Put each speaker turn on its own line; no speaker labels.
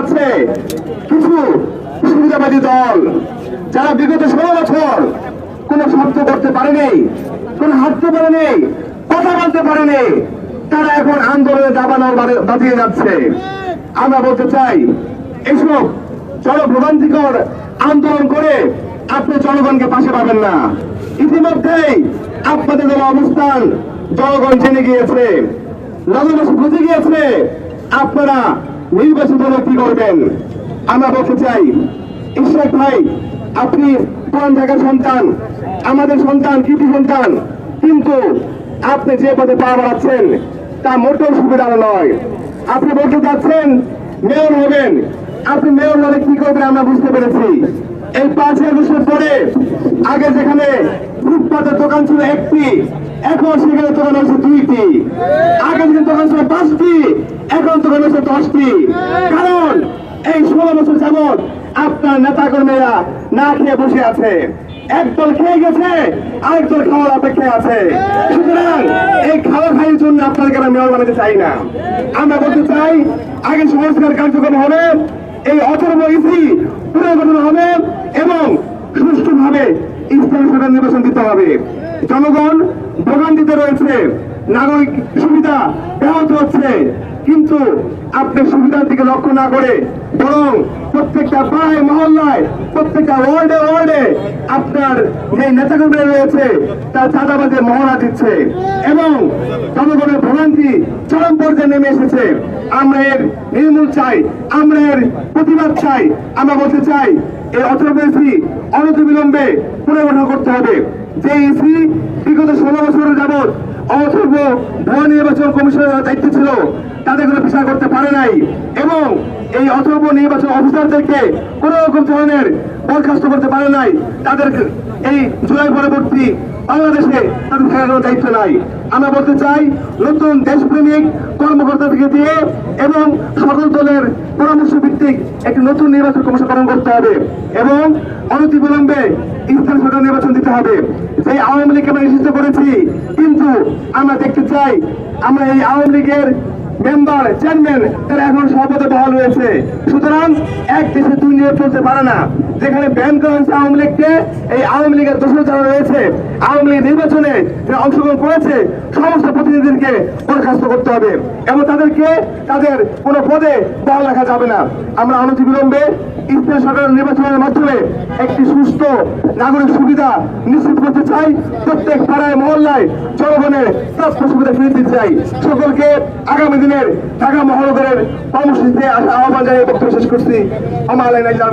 আছে। কিছু সুবিধাবাদী দল যারা বিগত ষোলো বছর কোনো শব্দ করতে পারেনি, কোনো হাঁটতে পারেনি কথা বলতে পারেনি, তারা এখন আন্দোলনে দাবানোর বাজিয়ে যাচ্ছে। আমরা বলতে চাই, এসব জনভ্রমান্তিকর আন্দোলন করে আপনি জনগণকে পাশে পাবেন না। ইতিমধ্যেই আপনাদের দল অবস্থান জনগণ জেনে গিয়েছে নগরবাসী বুঝে গিয়েছে, আপনারা নির্বাচিত কি করবেন? আমরা বলতে চাই, ইশরাক ভাই, আপনি পুরান ঢাকার সন্তান? আমাদের সন্তান কৃতি সন্তান? কিন্তু আপনি যে পদে পা বাড়াচ্ছেন, তা মোটেও সুবিধা নয়। আপনি বলতে চাচ্ছেন, মেয়র হবেন। আপনি মেয়র হলে কি করবেন আমরা বুঝতে পেরেছি। এই পাঁচ আগস্টের পরে, আগে যেখানে ফুটপাতের দোকান ছিল একটি, এখন সেখানে দোকান হচ্ছে দুইটি। আগে যেখানে দোকান ছিল পাঁচটি, এখন দোকান হচ্ছে দশটি। কারণ এই ষোলো বছর যাবৎ আপনার নেতা কর্মীরা না খেয়ে বসে আছে। একদল খেয়ে গেছে আরেকদল খাওয়ার অপেক্ষায় আছে। সুতরাং এই খাওয়া খাইয়ের জন্য আপনাদেরকে আমরা মেয়র বানাতে চাই না? আমরা বলতে চাই, আগে সংস্কার কার্যক্রম হবে, এই অথর্ব ইসি পুনর্গঠন হবে এবং সুষ্ঠুভাবে স্থানীয় সরকার নির্বাচন দিতে হবে। জনগণ ভোগান্তিতে রয়েছে। নাগরিক সুবিধা ব্যাহত হচ্ছে। কিন্তু আপনি সুবিধার দিকে লক্ষ্য না করে বরং প্রত্যেকটা পাড়ায়, মহল্লায়, প্রত্যেকটা ওয়ার্ডে ওয়ার্ডে আপনার যে নেতাকর্মীরা রয়েছে, তার চাঁদাবাজে মহড়া দিচ্ছে। এবং জনগণের ভোগান্তি চরম পর্যায়ে নেমে এসেছে। আমরা এর নির্মূল চাই, আমরা এর প্রতিবাদ চাই, আমরা বলতে চাই, এই অনতি বিলম্বে পুনর্গঠন করতে হবে। যে ইসি বিগত ষোলো বছর যাবৎ অথর্ব ভয় নির্বাচন কমিশনের দায়িত্ব ছিল তাদের কোনো বিচার করতে পারে নাই। এবং এই অথর্ব নির্বাচন অফিসারদেরকে কোন রকম ধরনের বরখাস্ত করতে পারে নাই। তাদের এই জুলাই পরবর্তী বাংলাদেশে তাদের কোনো দায়িত্ব নাই। আমরা বলতে চাই, নতুন দেশপ্রেমিক কর্মকর্তাদেরকে দিয়ে এবং সকল দলের পরামর্শ ভিত্তিক একটি নতুন নির্বাচন কমিশন গঠন করতে হবে এবং অনতি বিলম্বে স্থানীয় সরকার নির্বাচন দিতে হবে। সেই আওয়ামী লীগকে আমরা নিষিদ্ধ করেছি, কিন্তু আমরা দেখতে চাই, আমরা এই আওয়ামী লীগের মেম্বার, চেয়ারম্যান, তারা এখন সর্বদা বহাল রয়েছে সুতরাং এক দেশে দুই নিয়োগ চলতে পারে না। যেখানে ব্যান করা হয়েছে আওয়ামী লীগকে, এই আওয়ামী লীগের দোষর যারা রয়েছে, আওয়ামী লীগ নির্বাচনে যারা অংশগ্রহণ করেছে, সমস্ত প্রতিনিধিদেরকে বরখাস্ত করতে হবে। এবং তাদেরকে তাদের কোনো পদে বহাল রাখা যাবে না। আমরা অনতি বিলম্বে স্থানীয় সরকার নির্বাচনের মাধ্যমে একটি সুস্থ নাগরিক সুবিধা নিশ্চিত করতে চাই। প্রত্যেক পাড়ায়, মহল্লায় জনগণের প্রাপ্য সুবিধা ফিরে দিতে চাই। সকলকে আগামী দিনের ঢাকা মহানগরের কর্মসূচিতে আহ্বান জানিয়ে বক্তব্য শেষ করছি। আমার আলাই নাইজার